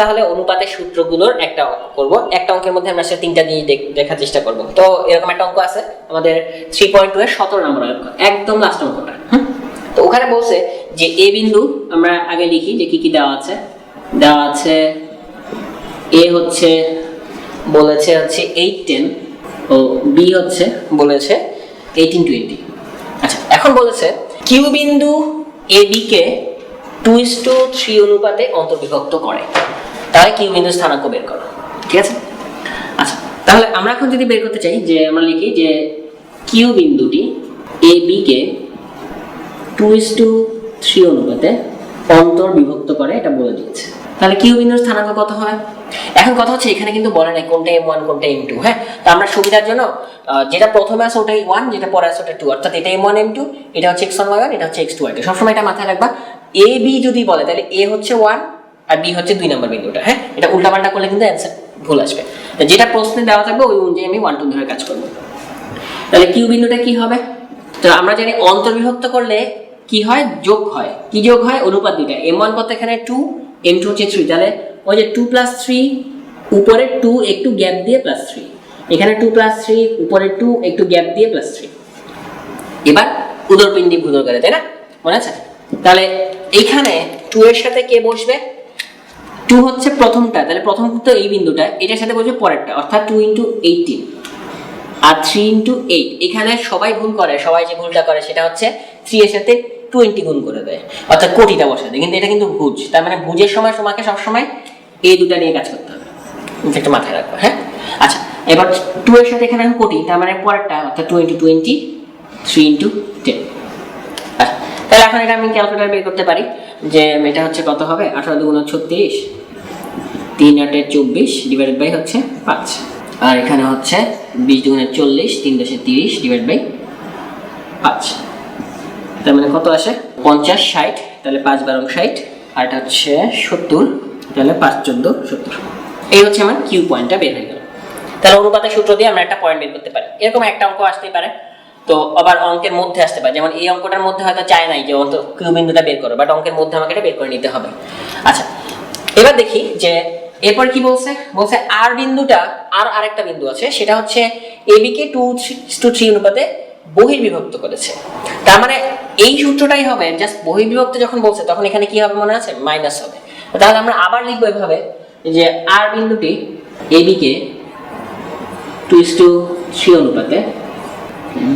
তাহলে অনুপাতের সূত্রগুলোর একটা অঙ্ক করব। একটা অঙ্কের মধ্যে আমরা আসলে তিনটা জিনিস দেখার চেষ্টা করব। তো এরকম একটা অঙ্ক আছে, আমাদের থ্রি পয়েন্ট টু এর সতেরো নম্বর অঙ্ক, একদম লাস্ট অঙ্কটা। তো ওখানে বলছে যে এ বিন্দু আমরা আগে লিখি যে কি কি দেওয়া আছে। দেওয়া আছে, এ হচ্ছে, বলেছে হচ্ছে এইট টেন ও বি হচ্ছে, বলেছে এইটিন টোয়েন্টি আচ্ছা এখন বলেছে, কিউ বিন্দু এ বি কে টু ইস টু থ্রি অনুপাতে অন্তর্বিভক্ত করে। কিউ বিন্দু স্থানাঙ্ক বের করো। ঠিক আছে? আচ্ছা তাহলে আমরা এখন যদি বের করতে চাই, যে আমরা লিখি যে কিউ বিন্দুটি A two is to three অনুপাতে অন্তর্বিভক্ত করে, এটা বলে তাহলে কিউ বিন্দুর স্থানাঙ্ক কত হয়? এখন কথা হচ্ছে, এখানে কিন্তু বলে নাই কোনটা এম ওয়ান কোনটা এম টু হ্যাঁ? তো আমরা সুবিধার জন্য যেটা প্রথমে আছে ওটাই ওয়ান যেটা পরে আছে ওটা টু অর্থাৎ এটা এম ওয়ান এম টু এটা হচ্ছে এক্স ওয়ান এটা হচ্ছে এক্স টু সবসময় এটা মাথায় রাখবা। এ বি যদি বলে, তাহলে এ হচ্ছে ওয়ান আর বি হচ্ছে দুই নম্বর বিন্দুটা হ্যাঁ? এটা উল্টাপাল্টা করলে কিন্তু অ্যান্সার ভুল আসবে। যেটা প্রশ্নে দেওয়া থাকবে, ওই অনুযায়ী আমি ওয়ান টু ধরে কাজ করব। তাহলে কিউ বিন্দুটা কি হবে? তো আমরা জানি অন্তর্বিভক্ত করলে কি হয়? যোগ হয়। কি যোগ হয়? অনুপাত দুইটা। এম ওয়ান কত এখানে? টু এম টু হচ্ছে থ্রি তাহলে ওই যে টু প্লাস থ্রি উপরে টু একটু গ্যাপ দিয়ে প্লাস থ্রি এখানে টু প্লাস থ্রি উপরে টু একটু গ্যাপ দিয়ে প্লাস থ্রি এবার উদরপিণ্ডি ভুদর করে, তাই না? মনে আছে? তাহলে এইখানে টু এর সাথে কে বসবে? টু হচ্ছে প্রথমটা, তাহলে প্রথম তো এই বিন্দুটা, এটার সাথে বসবে পরেরটা, অর্থাৎ টু ইন্টু এইটিন আর থ্রি ইন্টু এইট এখানে সবাই ভুল করে, সবাই যে ভুলটা করে সেটা হচ্ছে থ্রি এর সাথে টোয়েন্টি গুণ করে দেয়, অর্থাৎ কোটিটা বসে দেয় কিন্তু এটা কিন্তু ভুজ, তার মানে ভুজের সময় তোমাকে সবসময় এই দুটা নিয়ে কাজ করতে হবে। মাথায় রাখব হ্যাঁ? আচ্ছা এবার টু এর সাথে এখানে কোটি, তার মানে পরেরটা, অর্থাৎ টোয়েন্টি থ্রি ইন্টু টেন তাহলে এখন এটা আমি ক্যালকুলেটার বের করতে পারি যে এটা হচ্ছে কত হবে? আঠারো দুগুণ ছত্রিশ, তিন আটে চব্বিশ ডিভাইডেড বাই হচ্ছে পাঁচ। আর এখানে হচ্ছে বিশ দুগুণে চল্লিশ, তিন দশে তিরিশ ডিভাইড বাই পাঁচ। তার মানে কত আসে? পঞ্চাশ ষাট, তাহলে পাঁচ বারো ষাট, আর এটা হচ্ছে সত্তর, তাহলে পাঁচ চোদ্দ সত্তর। এই হচ্ছে আমার কিউ পয়েন্টটা বের হয়ে গেল। তাহলে অনুপাতের সূত্র দিয়ে আমরা একটা পয়েন্ট বের করতে পারি। এরকম একটা অঙ্ক আসতেই পারে। তো আবার অঙ্কের মধ্যে আসতে পারে। যেমন এই অঙ্কটার মধ্যে হয়তো চায় নাই যে অন্ত কিউ বিন্দুটা বের করো বাট অঙ্কের মধ্যে আমাকে এটা বের করে নিতে হবে। আচ্ছা এবার দেখি যে এরপর কি বলছে? বলছে আর বিন্দুটা, আর আরেকটা বিন্দু আছে, সেটা হচ্ছে এবি কে টু টু থ্রি অনুপাতে বহির্বিভক্ত করেছে। তার মানে এই সূত্রটাই হবে জাস্ট বহির্বিভক্ত যখন বলছে, তখন এখানে কি হবে মনে আছে? মাইনাস হবে। তাহলে আমরা আবার লিখব এভাবে যে আর বিন্দুটি এবি কে টু টু থ্রি অনুপাতে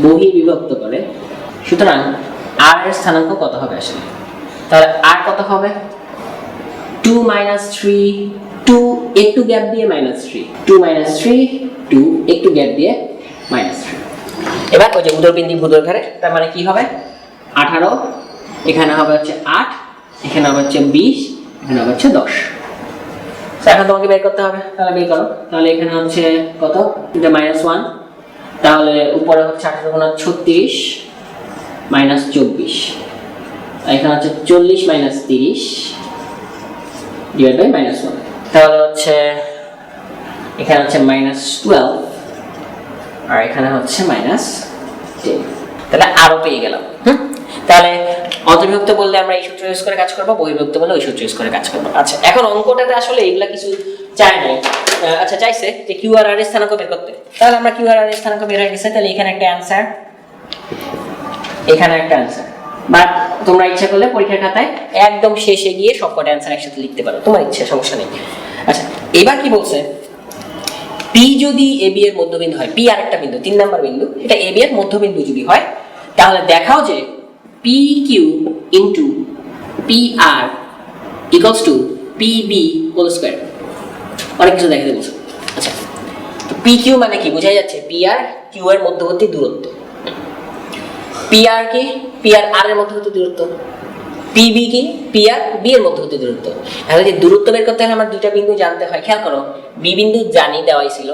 বহির্বিভক্ত করে। সুতরাং আর এর স্থানাঙ্ক কত হবে আসলে? তাহলে আর কত হবে? টু মাইনাস থ্রি টু একটু গ্যাপ দিয়ে minus three two minus three two একটু গ্যাপ দিয়ে মাইনাস থ্রি এবার ওই যে উদরবিন্দি ভুদর ঘরে তার মানে কি হবে? আঠারো, এখানে হবে হচ্ছে আট, এখানে হবে হচ্ছে বিশ, এখানে হবে হচ্ছে দশ। এখন তোমাকে বের করতে হবে। তাহলে বের করো। তাহলে এখানে হচ্ছে কত? মাইনাস ওয়ান তাহলে উপরে হচ্ছে আঠারো গুণ ছত্রিশ মাইনাস চব্বিশ। এখানে হচ্ছে চল্লিশ মাইনাস তিরিশ ডিভাইড বাই মাইনাস ওয়ান তাহলে হচ্ছে এখানে হচ্ছে মাইনাস টুয়েলভ আর এখানে হচ্ছে মাইনাস টেন তাহলে আরও পেয়ে গেলাম তাহলে অন্তর্বিভক্ত বললে আমরা এই সূত্র ইউজ করে কাজ করব, বহির্ভুক্ত বললে ওই সূত্র ইউজ করে কাজ করব। আচ্ছা এখন অঙ্কটাতে আসলে এগুলা কিছু চায় নাই। আচ্ছা চাইছে যে কিউ আর আর স্থানাঙ্ক বের করতে। তাহলে আমরা কিউ আর আর স্থানাঙ্ক বের হয়ে গেছে। তাহলে এখানে একটা অ্যান্সার এখানে একটা অ্যান্সার বাট তোমরা ইচ্ছা করলে পরীক্ষার খাতায় একদম শেষে গিয়ে সবকটা অ্যান্সার একসাথে লিখতে পারো। তোমার ইচ্ছা, সমস্যা নেই। আচ্ছা এবার কি বলছে? পি যদি এ বি এর মধ্যবিন্দু হয় পি আরেকটা বিন্দু, তিন নাম্বার বিন্দু, এটা এ বি এর মধ্যবিন্দু যদি হয়, তাহলে দেখাও যে P Q into P R equals to P B whole square অনেক কিছু দেখাতে বলছে। আচ্ছা তো পি কিউ মানে কি? বোঝাই যাচ্ছে পি আর কিউ এর মধ্যবর্তী দূরত্ব। পি আর কি পি আর আর এর মধ্যবর্তী দূরত্ব। পি বি কি পি আর বি এর মধ্যবর্তী দূরত্ব। এখন যে দূরত্ব বের করতে হলে আমার দুইটা বিন্দু জানতে হয়। খেয়াল করো বি বিন্দু জানি দেওয়াই ছিল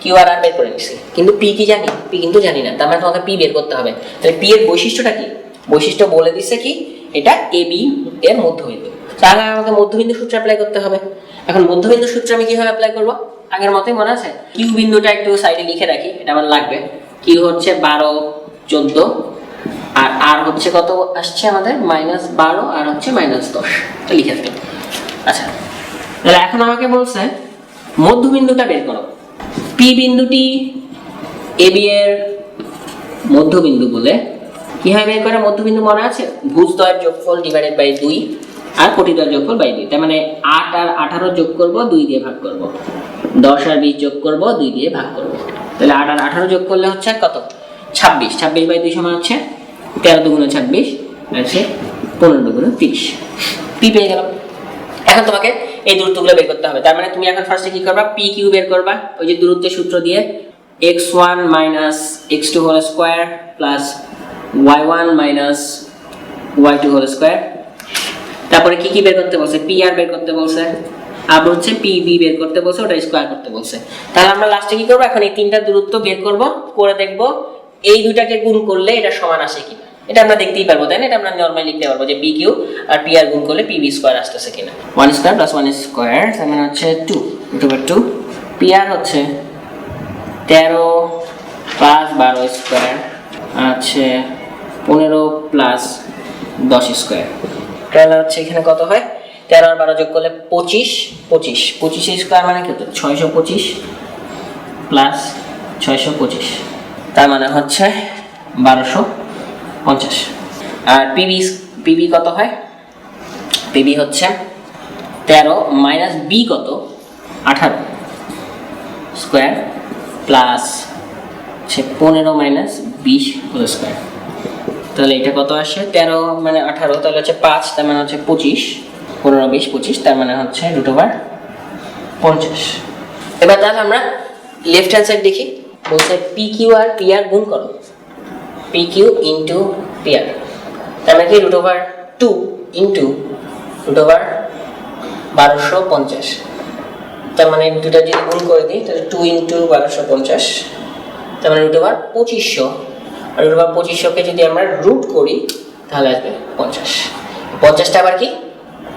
কিউ আর আর বের করে নিছি। কিন্তু পি কি জানি? পি কিন্তু জানি না। তার মানে তোমাকে পি বের করতে হবে। তাহলে পি এর বৈশিষ্ট্যটা কি? বৈশিষ্ট্য বলে দিছে কি? এটা এ বি এর মধ্যবিন্দু। তাহলে আমাকে মধ্যবিন্দু সূত্র অ্যাপ্লাই করতে হবে। এখন মধ্যবিন্দু সূত্র আমি কীভাবে অ্যাপ্লাই করব? আগের মতোই মনে আছে? কিউ বিন্দুটা একটু সাইডে লিখে রাখি, এটা আমার লাগবে। কিউ হচ্ছে বারো, চোদ্দ, আর আর হচ্ছে কত আসছে আমাদের? মাইনাস বারো, আর হচ্ছে মাইনাস দশ। লিখে রাখি। আচ্ছা তাহলে এখন আমাকে বলছে, মধ্যবিন্দুটা বের করো। পি বিন্দুটি এ বি এর মধ্যবিন্দু বলে, কীভাবে বের করে? মধ্যবিন্দু মনে আছে? ভুজদ্বয়ের যোগফল ডিভাইডেড বাই দুই। আর কোটিদ্বয়ের যোগফল বাই দুই। তার মানে আট আর আঠারো যোগ করব, দুই দিয়ে ভাগ করব। দশ আর বিশ যোগ করব, দুই দিয়ে ভাগ করব। তাহলে আট আর আঠারো যোগ করলে হচ্ছে কত? ছাব্বিশ। ছাব্বিশ বাই দুই সমান হচ্ছে তেরো দুগুণে ছাব্বিশ আছে পনেরো দুগুণে তিরিশ। পি পেয়ে গেলাম। এখন তোমাকে এই দূরত্বগুলো বের করতে হবে। তার মানে তুমি এখন ফার্স্টে কি করবা? পি কিউ বের করবা। ওই যে দূরত্বের সূত্র দিয়ে X one minus X two whole square plus Y one minus Y two whole square তারপরে কি কি বের করতে বলছে? পি আর বের করতে বলছে। আর হচ্ছে পি বি বের করতে বলছে, ওটা স্কোয়ার করতে বলছে। তাহলে আমরা লাস্টে কি করব? এখন এই তিনটা দূরত্ব বের করব, করে দেখব এই দুটাকে গুণ করলে এটা সমান আসে কিনা। এটা আমরা দেখতেই পারব, তাই না? এটা আমরা নর্মালি লিখতে পারব যে পি কিউ আর পি আর গুণ করলে পি বি স্কোয়ার আসতেছে কিনা। One square plus one square তার মানে হচ্ছে two two by two P R হচ্ছে তেরো প্লাস বারো স্কোয়ার আছে পনেরো প্লাস দশ স্কোয়ার তাহলে হচ্ছে এখানে কত হয়? তেরো আর বারো যোগ করলে পঁচিশ পঁচিশ। পঁচিশ স্কোয়ার মানে কত ছয়শো পঁচিশ প্লাস ছয়শো পঁচিশ। তার মানে হচ্ছে বারোশো পঞ্চাশ। আর পিবি পিবি কত হয়? পিবি হচ্ছে তেরো মাইনাস বি কত? আঠারো। স্কোয়ার প্লাস হচ্ছে পনেরো মাইনাস বিশ স্কোয়ার তাহলে এটা কত আসে? তেরো মানে আঠারো, তাহলে হচ্ছে পাঁচ, তার মানে হচ্ছে পঁচিশ। পনেরো বিশ, পঁচিশ, তার মানে হচ্ছে রুট ওভার পঞ্চাশ। এবার তাহলে আমরা লেফট হ্যান্ড সাইড দেখি। বলছে পি কিউ আর পি আর গুণ করো। P Q into P R তার মানে কি? Root over two into root over বারোশো পঞ্চাশ। তার মানে দুটা যদি গুণ করে দিই, তাহলে টু ইন্টু বারোশো পঞ্চাশ। তার মানে রুট ওভার পঁচিশশো। আর রুট ওভার পঁচিশশোকে যদি আমরা রুট করি, তাহলে আসবে পঞ্চাশ। পঞ্চাশটা আবার কি?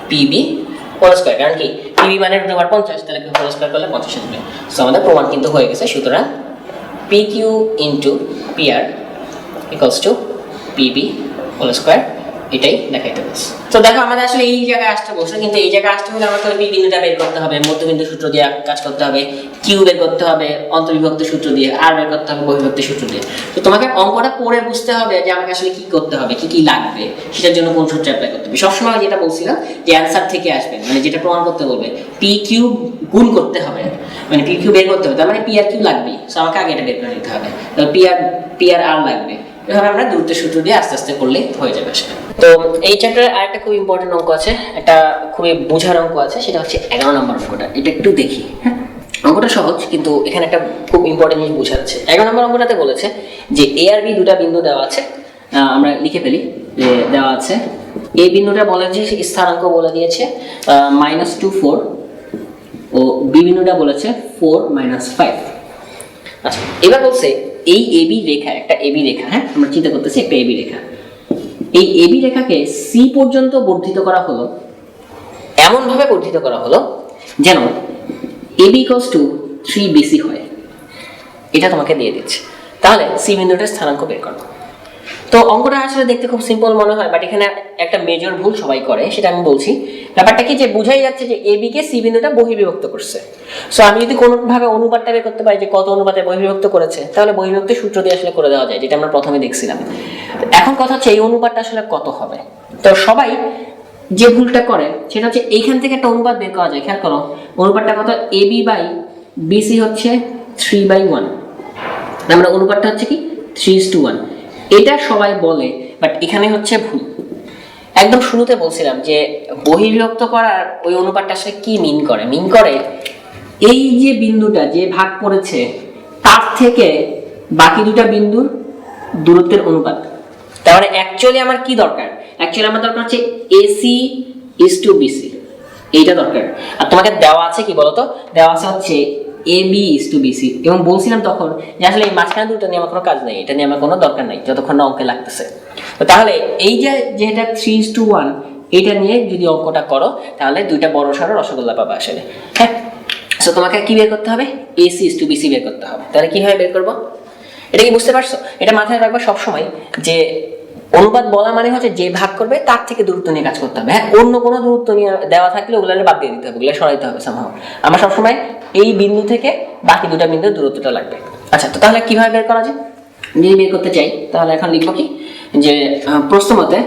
পিবি হোল স্কোয়ার কারণ কি? পিবি মানে রুট ওভার পঞ্চাশ, তাহলে হোল স্কোয়ার করলে পঞ্চাশ আসবে। সো আমাদের প্রমাণ কিন্তু হয়ে গেছে, সুতরাং P Q into P R equals to PB whole square এটাই দেখাইতে বলছে। তো দেখো, আমাদের আসলে এই জায়গায় আসতে বলছে, কিন্তু এই জায়গায় আসতে হলে আমাকে বি বিন্দুটা বের করতে হবে, মধ্যবিন্দু সূত্র দিয়ে কাজ করতে হবে কিউ বের করতে হবে, অন্তর্বিভক্ত সূত্র দিয়ে আর বের করতে হবে, বহির্ভক্ত সূত্র দিয়ে। তো তোমাকে অঙ্কটা পড়ে বুঝতে হবে যে আমাকে আসলে কি করতে হবে, কি কি লাগবে, সেটার জন্য কোন সূত্র অ্যাপ্লাই করতে হবে। সবসময় যেটা বলছিলাম যে অ্যান্সার থেকে আসবে মানে যেটা প্রমাণ করতে বলবে পি কিউ গুণ করতে হবে মানে পি কিউ বের করতে হবে, তার মানে পি আর কিউ লাগবে সো আমাকে আগে এটা বের করে নিতে হবে। পি আর পি আর আর লাগবে। এভাবে আমরা দূরত্বের সূত্র দিয়ে আস্তে আস্তে করলে হয়ে যাবে তো এই চ্যাপ্টারে আরেকটা খুব ইম্পর্টেন্ট অঙ্ক আছে, একটা খুবই বোঝার অঙ্ক আছে, সেটা হচ্ছে এগারো নম্বর অঙ্কটা। এটা একটু দেখি হ্যাঁ? অঙ্কটা সহজ, কিন্তু এখানে একটা খুব ইম্পর্টেন্ট জিনিস বোঝার আছে। এগারো নম্বর অঙ্কটাতে বলেছে যে এ আর বি দুটা বিন্দু দেওয়া আছে। আমরা লিখে ফেলি যে দেওয়া আছে। এই বিন্দুটা বলে যে স্থানাঙ্ক বলে দিয়েছে মাইনাস টু ফোর ও বি বিন্দুটা বলেছে ফোর মাইনাস ফাইভ আচ্ছা এবার বলছে এই এবি রেখা, একটা এবি রেখা হ্যাঁ? আমরা চিন্তা করতেছি একটা এবি রেখা। এই এবি রেখাকে সি পর্যন্ত বর্ধিত করা হলো এমন ভাবে বর্ধিত করা হলো যেন AB equals to three BC হয়। এটা তোমাকে দিয়ে দিচ্ছে। তাহলে সি বিন্দুটার স্থানাঙ্ক বের করো। তো অঙ্কটা আসলে দেখতে খুব সিম্পল মনে হয় বাট এখানে একটা মেজর ভুল সবাই করে, সেটা আমি বলছি। ব্যাপারটা কি যে বোঝাই যাচ্ছে যে এবি কে সি বিন্দুটা বহির্বিভক্ত করছে। সো আমি যদি কোনোভাবে অনুপাতটা বের করতে পারি যে কত অনুপাতে বহির্বিভক্ত করেছে, তাহলে বহির্বিভক্ত সূত্র দিয়ে আসলে করে দেওয়া যায়, যেটা আমরা প্রথমে দেখছিলাম। এখন কথা হচ্ছে এই অনুপাতটা আসলে কত হবে? তো সবাই যে ভুলটা করে, সেটা হচ্ছে এইখান থেকে একটা অনুপাত বের করা যায়, খেয়াল করো। অনুপাতটা কত? এবি বাই বিসি হচ্ছে থ্রি বাই ওয়ান আমরা অনুপাতটা হচ্ছে কি? থ্রি ইস টু ওয়ান এটা সবাই বলে বাট এখানে হচ্ছে ভুল। একদম শুরুতে বলছিলাম যে বহির্বিভক্ত করার ওই অনুপাতটা আসলে কি মিন করে? মিন করে এই যে বিন্দুটা যে ভাগ করেছে, তার থেকে বাকি দুটা বিন্দুর দূরত্বের অনুপাত। মানে অ্যাকচুয়ালি আমার কি দরকার? অ্যাকচুয়ালি আমার দরকার হচ্ছে এসি ইস টু বিসি এইটা দরকার। আর তোমাকে দেওয়া আছে কি বলতো? দেওয়া আছে হচ্ছে A B is to BC এবং বলছিলাম তখন যে আসলে এই মাঝখানে দুটো নিয়ে আমার কোনো কাজ নেই, এটা নিয়ে আমার কোনো দরকার নেই, যতক্ষণ না অঙ্কে লাগতেছে। তো তাহলে এই যে, যেটা থ্রি ইস টু ওয়ান এইটা নিয়ে যদি অঙ্কটা করো, তাহলে দুইটা বড় সড়ো রসগোল্লা পাবা আসলে। হ্যাঁ? সো তোমাকে কি বের করতে হবে? এসি ইস টু বিসি বের করতে হবে। তাহলে কীভাবে বের করব? এটা কি বুঝতে পারছ? এটা মাথায় রাখবা সবসময় যে অনুপাত বলা মানে হচ্ছে যে ভাগ করবে, তার থেকে দূরত্ব নিয়ে কাজ করতে হবে। হ্যাঁ? অন্য কোনো দূরত্ব নিয়ে দেওয়া থাকলে ওগুলো বাদ দিয়ে দিতে হবে ওগুলো সরাইতে হবে সামহাও আমার সবসময় এই বিন্দু থেকে বাকি দুটা বিন্দুর দূরত্বটা লাগবে। আচ্ছা তো তাহলে কীভাবে বের করা যায়? যদি বের করতে চাই, তাহলে এখন লিখব কি? যে প্রশ্ন মতে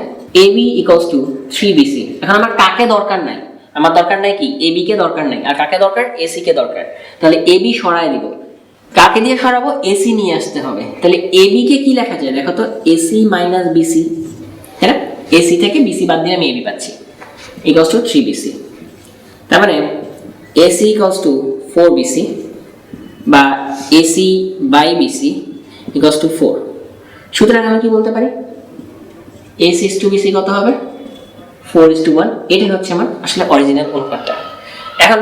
A B equals to three BC এখন আমার কাকে দরকার নাই? আমার দরকার নাই কি? এ বি কে দরকার নাই। আর কাকে দরকার? এসি কে দরকার। তাহলে এ বি সরাই দিব। কাকে দিয়ে সরাবো? এসি নিয়ে আসতে হবে। তাহলে এ বি কে কি লেখা যায়? দেখো তো এসি মাইনাস বিসি না? এসি থেকে বিসি বাদ দিয়ে আমি এবি পাচ্ছি। ইকলস টু থ্রি বিসি তার মানে AC equals to four BC বা AC by BC equals to four সুতরাং আমি কি বলতে পারি? এসি ইস টু বিসি কত হবে? ফোর ইস টু ওয়ান এটাই হচ্ছে আমার আসলে অরিজিনাল অনুপাতটা এখন,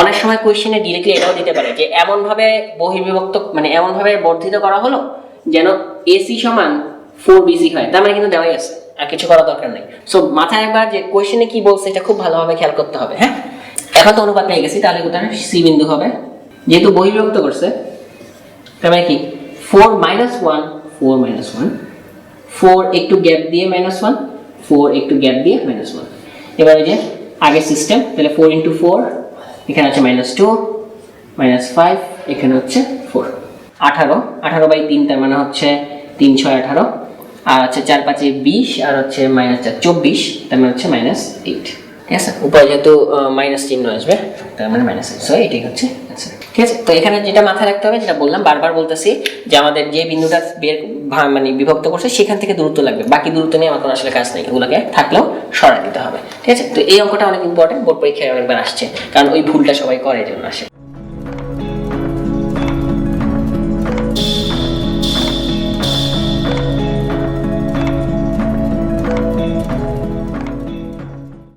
অনেক সময় কোয়েশ্চেনে ডিরেক্টলি এটাও দিতে পারে যে, এমনভাবে বহির্বিভক্ত মানে এমনভাবে বর্ধিত করা হলো যেন এসি সমান ফোর বিসি হয়। তার মানে কিন্তু দেওয়াই আছে। আর কিছু করার দরকার নেই। সো মাথায় একবার যে কোয়েশ্চেনে কি বলছে, এটা খুব ভালোভাবে খেয়াল করতে হবে হ্যাঁ? এখন তো অনুপাত পেয়ে গেছি, তাহলে কোথায় সি বিন্দু হবে। যেহেতু বহির্বিভক্ত করছে, তার মানে কি? Four minus one four minus one four একটু গ্যাপ দিয়ে মাইনাস ওয়ান ফোর একটু গ্যাপ দিয়ে মাইনাস ওয়ান এবার এই যে আগের সিস্টেম তাহলে ফোর ইন্টু ফোর এখানে আছে মাইনাস টু মাইনাস ফাইভ এখানে হচ্ছে ফোর আঠারো আঠারো বাই তিন, তার মানে হচ্ছে তিন ছয় আঠারো। আর হচ্ছে চার পাঁচে বিশ, আর হচ্ছে মাইনাস চার, চব্বিশ, তার মানে হচ্ছে মাইনাস এইট উপরে যেহেতু মাইনাস চিহ্ন আসবে, তার মানে মাইনাস সো এটাই হচ্ছে ঠিক আছে? তো এখানে যেটা মাথায় রাখতে হবে, যেটা বললাম, বারবার বলতেছি যে আমাদের যে বিন্দুটা বের মানে বিভক্ত করছে, সেখান থেকে দূরত্ব লাগবে। বাকি দূরত্ব নিয়ে আমার কোনো আসলে কাজ নেই। ওগুলোকে থাকলেও সরাই দিতে হবে। ঠিক আছে? তো এই অঙ্কটা অনেক ইম্পর্টেন্ট বোর্ড পরীক্ষায় অনেকবার আসছে। কারণ ওই ভুলটা সবাই করে জন্য আসে।